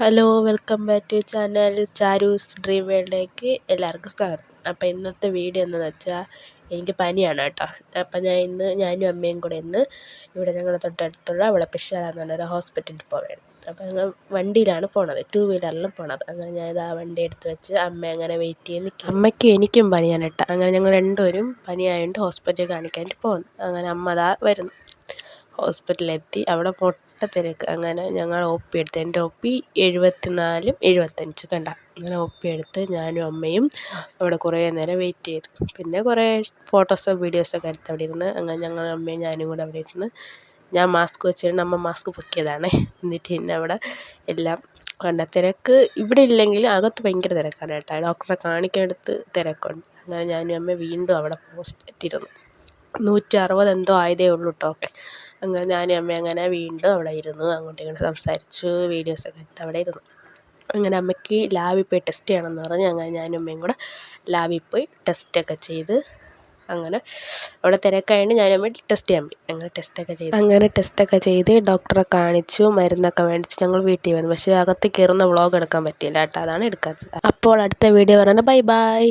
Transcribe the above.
Hello welcome back to channel Charu's dream വേൾഡിലേക്ക് എല്ലാവർക്കും സ്വാഗതം. അപ്പോൾ ഇന്നത്തെ വീഡിയോ എന്താണെന്ന് വെച്ചാൽ എനിക്ക് പനിയാണ് കേട്ടോ. അപ്പോൾ ഞാൻ ഇന്ന് ഞാനും അമ്മയും കൂടെ ഇന്ന് ഇവിടെ ഞങ്ങളെ തൊട്ടടുത്തുള്ള വിളപ്പിശാല എന്ന് പറഞ്ഞൊരു ഹോസ്പിറ്റലിൽ പോവുകയാണ് അപ്പോൾ ഞങ്ങൾ വണ്ടിയിലാണ് പോണത് ടു വീലറിലും പോണത്. അങ്ങനെ ഞാൻ ഇത് ആ വണ്ടി എടുത്ത് വെച്ച് അമ്മ അങ്ങനെ വെയിറ്റ് ചെയ്ത് നിൽക്കും അമ്മയ്ക്കും എനിക്കും പനിയാണ് കേട്ടോ. അങ്ങനെ ഞങ്ങൾ രണ്ടുപേരും പനിയായതുകൊണ്ട് ഹോസ്പിറ്റലിൽ കാണിക്കാനായിട്ട് പോകുന്നു അങ്ങനെ അമ്മ അതാ വരുന്നു. ഹോസ്പിറ്റലിലെത്തി. അവിടെ പൊട്ട തിരക്ക്. അങ്ങനെ ഞങ്ങൾ ഒ പി എടുത്ത്. എന്റെ ഒ പി എഴുപത്തിനാലും എഴുപത്തഞ്ചും കണ്ട. അങ്ങനെ ഒ പി എടുത്ത് ഞാനും അമ്മയും അവിടെ കുറേ നേരം വെയിറ്റ് ചെയ്തു. പിന്നെ കുറേ ഫോട്ടോസോ വീഡിയോസൊക്കെ എടുത്ത് അവിടെ ഇരുന്ന്. അങ്ങനെ ഞങ്ങൾ അമ്മയും ഞാനും കൂടെ അവിടെ ഇരുന്ന് ഞാൻ മാസ്ക് വെച്ചിരുന്നു. അമ്മ മാസ്ക് പൊക്കിയതാണ് എന്നിട്ട് പിന്നെ അവിടെ എല്ലാം കണ്ട. തിരക്ക് ഇവിടെ ഇല്ലെങ്കിൽ അകത്ത് ഭയങ്കര തിരക്കാണ് കേട്ടോ. ഡോക്ടറെ കാണിക്കാനെടുത്ത് തിരക്കുണ്ട്. അങ്ങനെ ഞാനും അമ്മ വീണ്ടും അവിടെ പോസ്റ്റ് ഇട്ടിരുന്നു. നൂറ്റി അറുപത് എന്തോ ആയതേ ഉള്ളൂ കേട്ടോ ഓക്കെ അങ്ങനെ ഞാനും അമ്മയും അങ്ങനെ വീണ്ടും അവിടെ ഇരുന്നു. അങ്ങോട്ടും ഇങ്ങോട്ടും സംസാരിച്ചു. വീഡിയോസൊക്കെ എടുത്ത് അവിടെ ഇരുന്നു. അങ്ങനെ അമ്മയ്ക്ക് ലാബിൽ പോയി ടെസ്റ്റ് ചെയ്യണമെന്ന് പറഞ്ഞ് അങ്ങനെ ഞാനും അമ്മയും കൂടെ ലാബിൽ പോയി ടെസ്റ്റൊക്കെ ചെയ്ത് അങ്ങനെ അവിടെ തിരക്കായതുകൊണ്ട് ഞാനും അമ്മ ടെസ്റ്റ് ചെയ്യാൻ പോയി. അങ്ങനെ ടെസ്റ്റൊക്കെ ചെയ്ത് അങ്ങനെ ടെസ്റ്റൊക്കെ ചെയ്ത് ഡോക്ടറെ കാണിച്ചു മരുന്നൊക്കെ മേടിച്ച് ഞങ്ങൾ വീട്ടിൽ വന്നു. പക്ഷേ അകത്ത് കയറുന്ന വ്ളോഗ് എടുക്കാൻ പറ്റിയില്ല കേട്ടോ. അതാണ് എടുക്കാത്തത്. അപ്പോൾ അടുത്ത വീഡിയോ പറഞ്ഞാൽ ബൈ ബൈ.